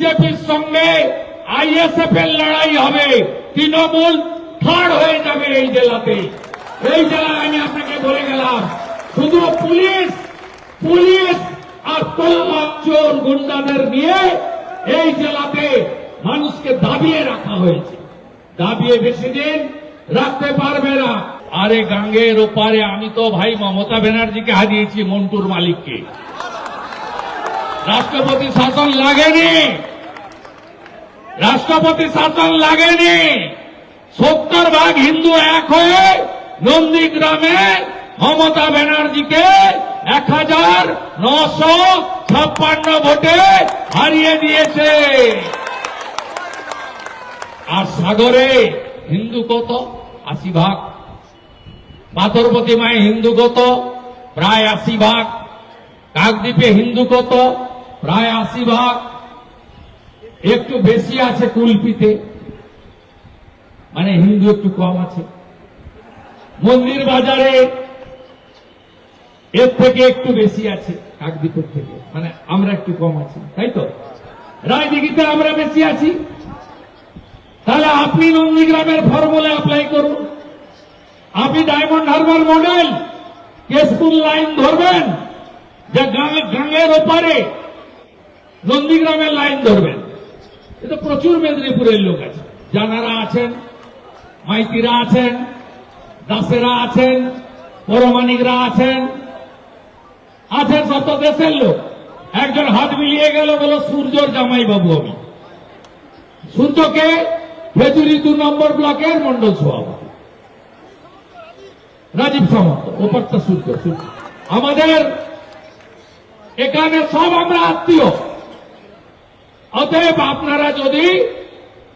বিজেপির সঙ্গে আইএসএফ এর লড়াই হবে। তৃণমূল থার্ড হয়ে যাবে এই জেলাতে। এই জেলায় আমি আপনাকে বলে গেলাম, শুধু পুলিশ পুলিশ আর তোলমাচোর গুন্ডাদের নিয়ে এই জেলাতে মানুষকে দাবিয়ে রাখা হয়েছে। দাবিয়ে বেশি দিন রাখতে পারবে না। আরে গাঙ্গের ওপারে আমি তো ভাই মমতা ব্যানার্জিকে হারিয়েছি মন্টুর মালিককে। রাষ্ট্রপতি শাসন লাগেনি। রাষ্ট্রপতি শাসন লাগেনি। সত্তর ভাগ হিন্দু এক হয়ে নন্দীগ্রামে মমতা ব্যানার্জিকে এক হাজার নশো ছাপ্পান্ন ভোটে হারিয়ে দিয়েছে। আর সাগরে হিন্দু কত? আশি ভাগ। পাথরপতি মায় হিন্দু কত? প্রায় আশি ভাগ। কাকদ্বীপে হিন্দু কত? প্রায় আশি ভাগ। একটু বেশি আছে কুলপিতে। মানে হিন্দু একটু কম আছে। মন্দির বাজারে এর থেকে একটু বেশি আছে, কাকদ্বীপের থেকে। মানে আমরা একটু কম আছি, তাই তো? রায়দিঘিতে আমরা বেশি আছি। তাহলে আপনি নন্দীগ্রামের ফর্মুলা অ্যাপ্লাই করুন। আপনি ডায়মন্ড হারবার মডেল কেশপুর লাইন ধরবেন, যে গাঙ্গের ওপারে নন্দীগ্রামের লাইন ধরবেন। এটা প্রচুর মেদিনীপুরের লোক আছে। জানারা আছেন, মাইতিরা আছেন, দাসেরা আছেন পরমানিকরা আছেন আছেন শত দেশের লোক। একজন হাত মিলিয়ে গেল বলো সূর্যর জামাই বাবু আমি সূর্যকে খেজুরি দু নম্বর ব্লকের মন্ডল সভাপতি। রাজীব সামন্ত, ওপারটা সূর্য সূর্য আমাদের এখানে সব আমরা আত্মীয়। অতএব আপনারা যদি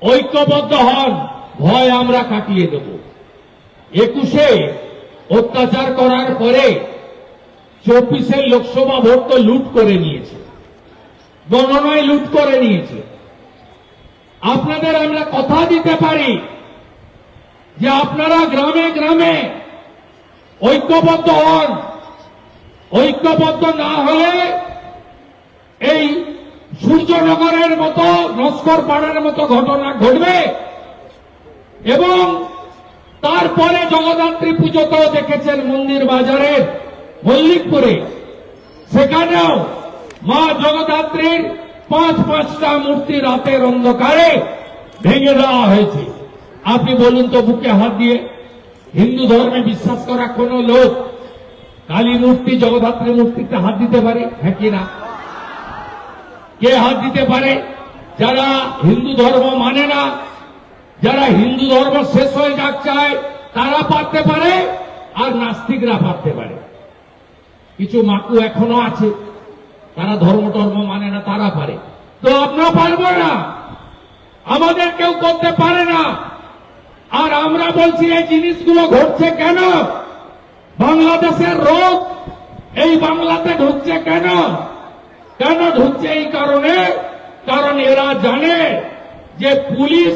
ঐক্যবদ্ধ হন, ভয় আমরা কাটিয়ে দেব। একুশে অত্যাচার করার পরে চব্বিশের লোকসভা ভোট তো লুট করে নিয়েছে, গণনায় লুট করে নিয়েছে। আপনাদের আমরা কথা দিতে পারি যে আপনারা গ্রামে গ্রামে ঐক্যবদ্ধ হন। ঐক্যবদ্ধ না হলে সূর্যনগরের মতো, নস্কর পাড়ার মতো ঘটনা ঘটবে। এবং তারপরে জগদ্ধাত্রী পুজোতেও দেখেছেন মন্দির বাজারের মল্লিকপুরে। সেখানেও মা জগদ্ধাত্রীর পাঁচ, পাঁচটা মূর্তি রাতের অন্ধকারে ভেঙে দেওয়া হয়েছে। আপনি বলুন তো বুকে হাত দিয়ে, হিন্দু ধর্মে বিশ্বাস করা কোন লোক কালী মূর্তি, জগদ্ধাত্রী মূর্তিতে হাত দিতে পারে? হ্যাঁ কি না? কে হাত দিতে পারে, যারা হিন্দু ধর্ম মানে না, যারা হিন্দু ধর্ম শেষ হয়ে যাক চায়, তারা পারতে পারে, আর নাস্তিকরা পারতে পারে। কিছু মাকু এখনও আছে, তারা ধর্ম টর্ম মানে না, তারা পারে। তো আমরা পারব না। আমাদের কেউ করতে পারে না। আর আমরা বলছি, এই জিনিসগুলো ঘটছে কেন? বাংলাদেশের রোগ এই বাংলাতে ঢুকছে কেন? কেন ঢুকছে এই কারণে, কারণ এরা জানে যে পুলিশ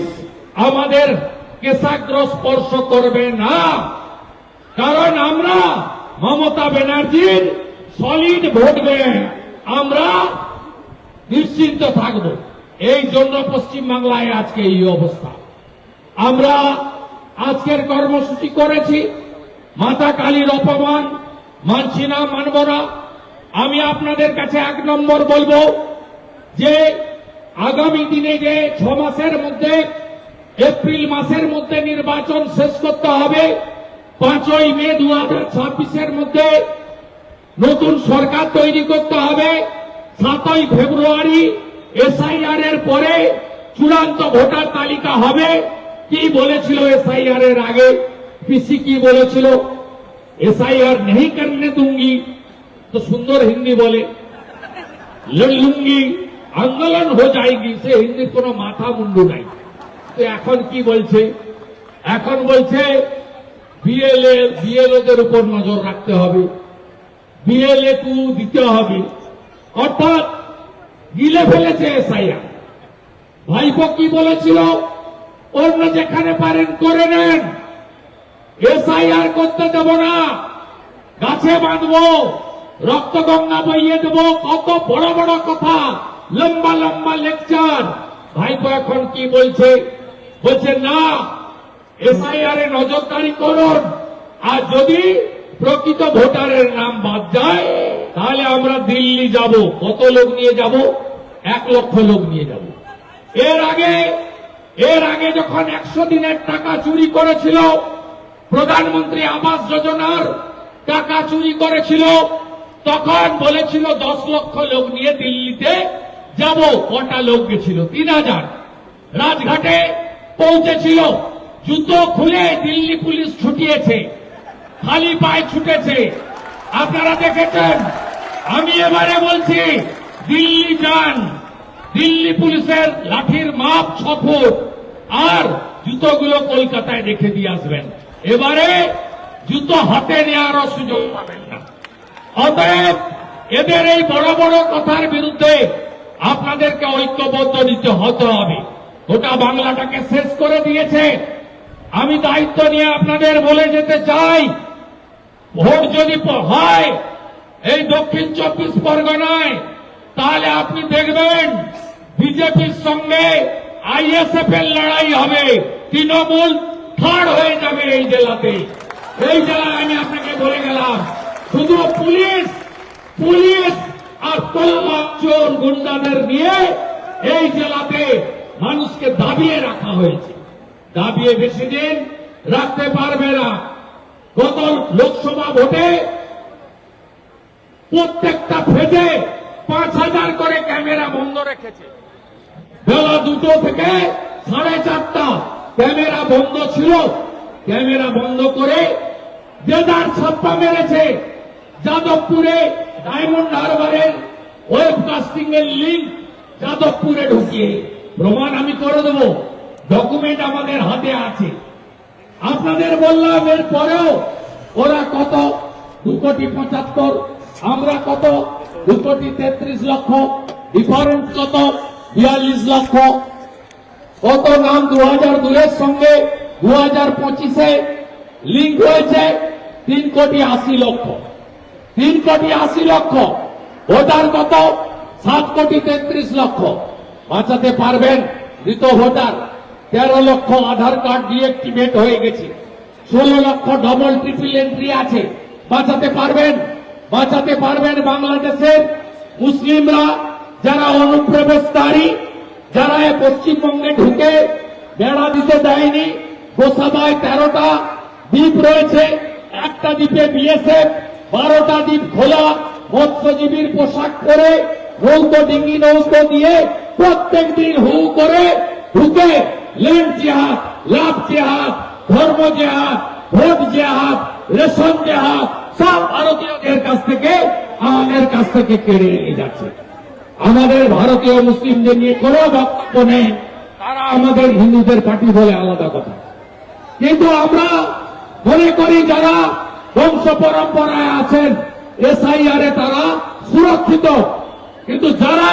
আমাদের কেশাগ্র স্পর্শ করবে না। কারণ আমরা মমতা ব্যানার্জির সলিড ভোট আমরা নিশ্চিন্ত থাকব। এই জন্য পশ্চিমবাংলায় আজকে এই অবস্থা। আমরা আজকের কর্মসূচি করেছি। মাতা কালীর অপমান মানছি না, মানব না। আমি আপনাদের কাছে এক নম্বর বলব যে আগামী দিনে যে ছ মাসের মধ্যে, এপ্রিল মাসের মধ্যে নির্বাচন শেষ করতে হবে, পাঁচই মে দু হাজার মধ্যে নতুন সরকার তৈরি করতে হবে, সাতই ফেব্রুয়ারি এসআইআর এর পরে চূড়ান্ত ভোটার তালিকা হবে। কি বলেছিল এসআইআর এর আগে? পিসি কি বলেছিল? এসআইআর নেই করনে দুঙ্গি तो सुंदर हिंदी बोले লড় লুঙ্গি আন্দোলন হয়ে যায়গি সে হিন্দির কোনো মাথা মুন্ডু নাই তো এখন কি বলছে এখন বলছে বিএলএ বিএলওদের উপর নজর রাখতে হবে বিএলএ টু দিতে হবে অর্থাৎ গিলে ফেলেছে এসআইআর ভাইপো কি বলেছিল অন্য যেখানে পারেন করে নেন এসআইআর করতে দেব না গাছে বাঁধবো রক্ত গঙ্গা বইয়ে দেব, কত বড় বড় কথা। লম্বা লম্বা লেকচার ভাইপো এখন কি বলছে? বলছে, না এসআইআর এ নজরদারি করুন। আর যদি প্রকৃত ভোটারের নাম বাদ যায়, তাহলে আমরা দিল্লি যাব। কত লোক নিয়ে যাব? এক লক্ষ লোক নিয়ে যাব। এর আগে এর আগে যখন একশো দিনের টাকা চুরি করেছিল, প্রধানমন্ত্রী আবাস যোজনার টাকা চুরি করেছিল তখন বলেছিল, দশ লক্ষ লোক নিয়ে দিল্লিতে যাব। কটা লোক গেছিল? তিন হাজার। রাজঘাটে পৌঁছেছিল। জুতো খুলে দিল্লি পুলিশ ছুটিয়েছে। খালি পায়ে ছুটেছে। আপনারা দেখেছেন? আমি এবারে বলছি, দিল্লি যান। দিল্লি পুলিশের লাঠির মাপ ছ ফুট। আর জুতোগুলো কলকাতায় রেখে দিয়ে আসবেন। এবারে জুতো হাতে নেওয়ারও সুযোগ পাবেন না। অতএব এদের এই বড় বড় কথার বিরুদ্ধে আপনাদেরকে ঐক্যবদ্ধ দিতে হতে হবে। গোটা বাংলাটাকে শেষ করে দিয়েছে। আমি দায়িত্ব নিয়ে আপনাদের বলে যেতে চাই, ভোট যদি হয় এই দক্ষিণ চব্বিশ পরগনায়, তাহলে আপনি দেখবেন বিজেপির সঙ্গে আইএসএফ এর লড়াই হবে। তৃণমূল থার্ড হয়ে যাবে এই জেলাতে। এই জেলায় আমি আপনাকে বলে গেলাম শুধু পুলিশ পুলিশ আর চোর গুন্ডাদের নিয়ে এই জেলাতে মানুষকে দাবিয়ে রাখা হয়েছে। দাবিয়ে বেশি দিন রাখতে পারবে না। গত লোকসভা ভোটে প্রত্যেকটা ফেজে পাঁচ হাজার করে ক্যামেরা বন্ধ রেখেছে। বেলা দুটো থেকে সাড়ে চারটা ক্যামেরা বন্ধ ছিল। ক্যামেরা বন্ধ করে দেদার ছাপ্পা মেরেছে। যাদবপুরে ডায়মন্ড হারবারের ওয়েবকাস্টিং এর লিঙ্ক যাদবপুরে ঢুকিয়ে। প্রমাণ আমি করে দেব। ডকুমেন্ট আমাদের হাতে আছে। আপনাদের বললাম এর পরেও ওরা কত? দু কোটি পঁচাত্তর, আমরা কত? দু কোটি তেত্রিশ লক্ষ ডিফারেন্স কত? বিয়াল্লিশ লক্ষ। কত নাম? দু হাজার দুইয়ের সঙ্গে দু হাজার পঁচিশে লিঙ্ক হয়েছে তিন কোটি আশি লক্ষ। তিন কোটি আশি লক্ষ, ভোটার কত? সাত কোটি তেত্রিশ লক্ষ। বাঁচাতে পারবেন মৃত ভোটার। তেরো লক্ষ আধার কার্ড ডিএক্টিভেট হয়ে গেছে। ষোলো লক্ষ ডবল ট্রিপল এন্ট্রি আছে। বাঁচাতে পারবেন? বাঁচাতে পারবেন বাংলাদেশের মুসলিমরা যারা অনুপ্রবেশকারী, যারা পশ্চিমবঙ্গে ঢুকে বেড়া দিতে দেয়নি। গোসাবায় তেরোটা দ্বীপ রয়েছে। একটা দ্বীপে বিএসএফ বারোটা দ্বীপ খোলা, মৎস্যজীবীর পোশাক পরে, নৌকো ডিঙ্গি নৌকো দিয়ে প্রত্যেক দিন হু করে ঢুকে ল্যান্ড জেহাদ, লাভ জেহাদ, ধর্ম জেহাদ ভোট জেহাদ, রেশন জেহাদ, সব ভারতীয়দের কাছ থেকে, আমাদের কাছ থেকে কেড়ে নিয়ে যাচ্ছে। আমাদের ভারতীয় মুসলিমদের নিয়ে কোনো বক্তব্য নেই। তারা আমাদের হিন্দুদের পার্টি বলে আলাদা কথা। কিন্তু আমরা মনে করি যারা বংশ পরম্পরায় আছেন এসআইআর এ তারা সুরক্ষিত। কিন্তু যারা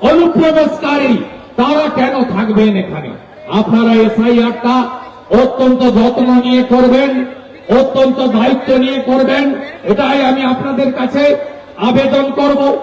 অনুপ্রবেশকারী, তারা কেন থাকবেন এখানে? আপনারা এসআইআরটা অত্যন্ত যত্ন নিয়ে করবেন, অত্যন্ত দায়িত্ব নিয়ে করবেন, এটাই আমি আপনাদের কাছে আবেদন করব।